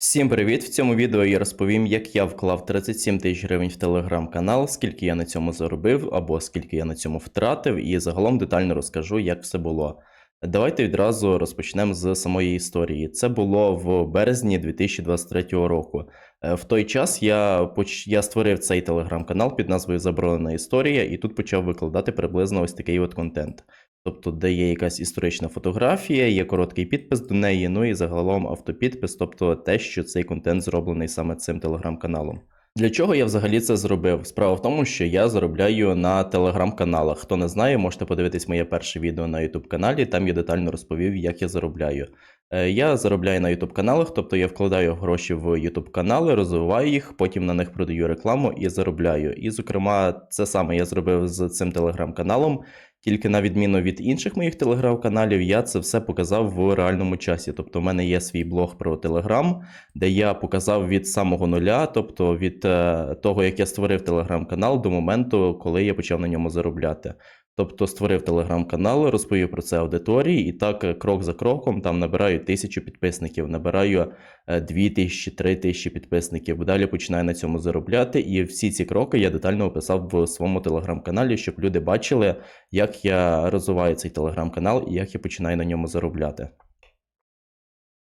Всім привіт! В цьому відео я розповім, як я вклав 37 тисяч гривень в телеграм-канал, скільки я на цьому заробив або скільки я на цьому втратив, і загалом детально розкажу, як все було. Давайте відразу розпочнемо з самої історії. Це було в березні 2023 року. Е, В той час я, поч... я створив цей телеграм-канал під назвою Заборонена історія, і тут почав викладати приблизно ось такий от контент. Тобто, де є якась історична фотографія, є короткий підпис до неї, ну і загалом автопідпис, тобто те, що цей контент зроблений саме цим телеграм-каналом. Для чого я взагалі це зробив? Справа в тому, що я заробляю на телеграм-каналах. Хто не знає, можете подивитись моє перше відео на YouTube каналі, там я детально розповів, як я заробляю. Е, Я заробляю на YouTube каналах, тобто я вкладаю гроші в YouTube канали, розвиваю їх, потім на них продаю рекламу і заробляю. І, зокрема, це саме я зробив з цим телеграм-каналом. Тільки на відміну від інших моїх телеграм-каналів, я це все показав в реальному часі. Тобто, в мене є свій блог про Телеграм, де я показав від самого нуля, тобто від е, того, як я створив телеграм-канал, до моменту, коли я почав на ньому заробляти. Тобто створив телеграм-канал, розповів про це аудиторії, і так е, крок за кроком там набираю тисячу підписників, набираю е, дві тисячі, три тисячі підписників. Далі починаю на цьому заробляти. І всі ці кроки я детально описав в своєму телеграм-каналі, щоб люди бачили, як я розвиваю цей телеграм-канал і як я починаю на ньому заробляти.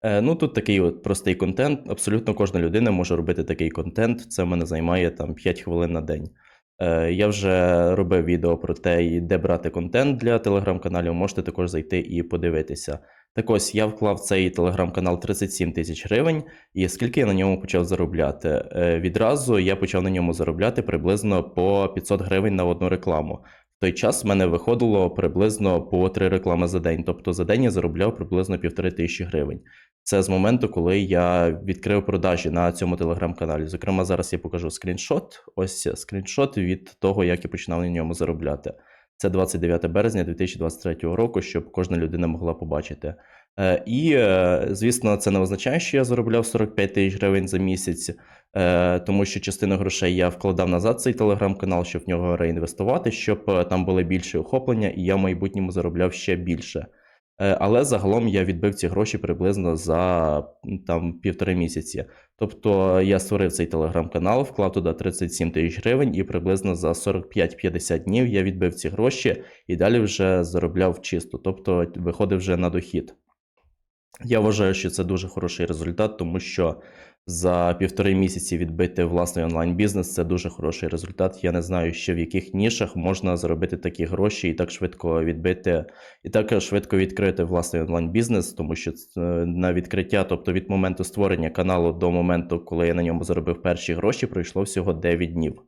Е, Ну, тут такий от простий контент. Абсолютно кожна людина може робити такий контент. Це в мене займає там 5 хвилин на день. Е, Я вже робив відео про те, де брати контент для телеграм-каналів. Можете також зайти і подивитися. Так ось я вклав цей телеграм-канал 37 тисяч гривень, і скільки я на ньому почав заробляти? Е, Відразу я почав на ньому заробляти приблизно по 500 гривень на одну рекламу. Той час в мене виходило приблизно по три реклами за день. Тобто за день я заробляв приблизно півтори тисячі гривень. Це з моменту, коли я відкрив продажі на цьому телеграм-каналі. Зокрема, зараз я покажу скріншот. Ось скріншот від того, як я починав на ньому заробляти. Це 29 березня 2023 року, щоб кожна людина могла побачити. Е, І, е, звісно, це не означає, що я заробляв 45 тисяч гривень за місяць, е, тому що частину грошей я вкладав назад цей телеграм-канал, щоб в нього реінвестувати, щоб там були більше охоплення, і я в майбутньому заробляв ще більше. Але загалом я відбив ці гроші приблизно за там півтори місяці. Тобто я створив цей телеграм-канал, вклав туди 37 тисяч гривень, і приблизно за 45-50 днів я відбив ці гроші і далі вже заробляв чисто, тобто виходив вже на дохід. Я вважаю, що це дуже хороший результат, тому що за півтори місяці відбити власний онлайн-бізнес це дуже хороший результат. Я не знаю, ще в яких нішах можна заробити такі гроші і так швидко відбити, і так швидко відкрити власний онлайн-бізнес, тому що на відкриття, тобто від моменту створення каналу до моменту, коли я на ньому заробив перші гроші, пройшло всього 9 днів.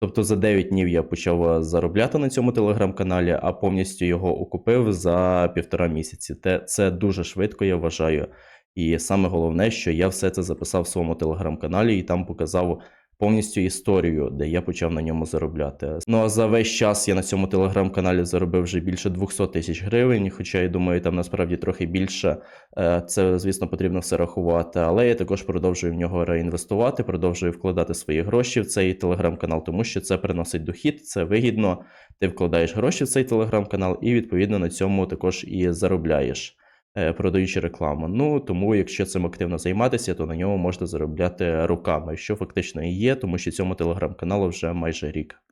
Тобто за 9 днів я почав е, заробляти на цьому телеграм-каналі, а повністю його окупив за півтора місяці. Те це дуже швидко, я вважаю. І саме головне, що я все це записав в своєму телеграм-каналі і там показав повністю історію, де я почав на ньому заробляти. Ну а за весь час я на цьому телеграм-каналі заробив вже більше 200 тисяч гривень, хоча я думаю, там насправді трохи більше. Е, Це, звісно, потрібно все рахувати. Але я також продовжую в нього реінвестувати, продовжую вкладати свої гроші в цей телеграм-канал, тому що це приносить дохід, це вигідно. Ти вкладаєш гроші в цей телеграм-канал, і відповідно на цьому також і заробляєш. Е, Продаючи рекламу. Ну тому, якщо цим активно займатися, то на ньому можна заробляти руками, що фактично і є, тому що цьому телеграм-каналу вже майже рік.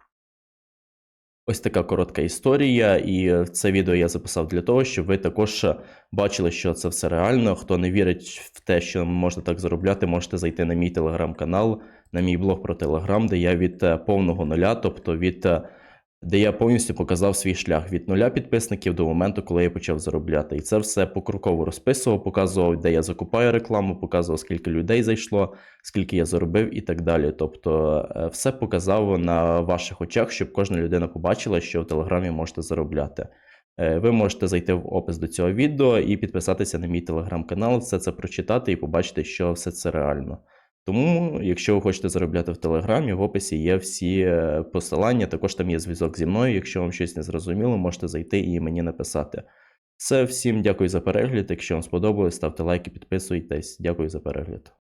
Ось така коротка історія, і це відео я записав для того, щоб ви також бачили, що це все реально. Хто не вірить в те, що можна так заробляти, можете зайти на мій телеграм-канал, на мій блог про телеграм, де я від е, повного нуля, тобто від е, де я повністю показав свій шлях від нуля підписників до моменту, коли я почав заробляти. І це все покроково розписував, показував, де я закупаю рекламу, показував, скільки людей зайшло, скільки я заробив і так далі. Тобто, е, все показав на ваших очах, щоб кожна людина побачила, що в Телеграмі можете заробляти. Е, Ви можете зайти в опис до цього відео і підписатися на мій телеграм-канал, все це прочитати і побачити, що все це реально. Тому, якщо ви хочете заробляти в Телеграмі, в описі є всі е, посилання. Також там є зв'язок зі мною. Якщо вам щось не зрозуміло, можете зайти і мені написати. Це всім дякую за перегляд. Якщо вам сподобалось, ставте лайки, підписуйтесь. Дякую за перегляд.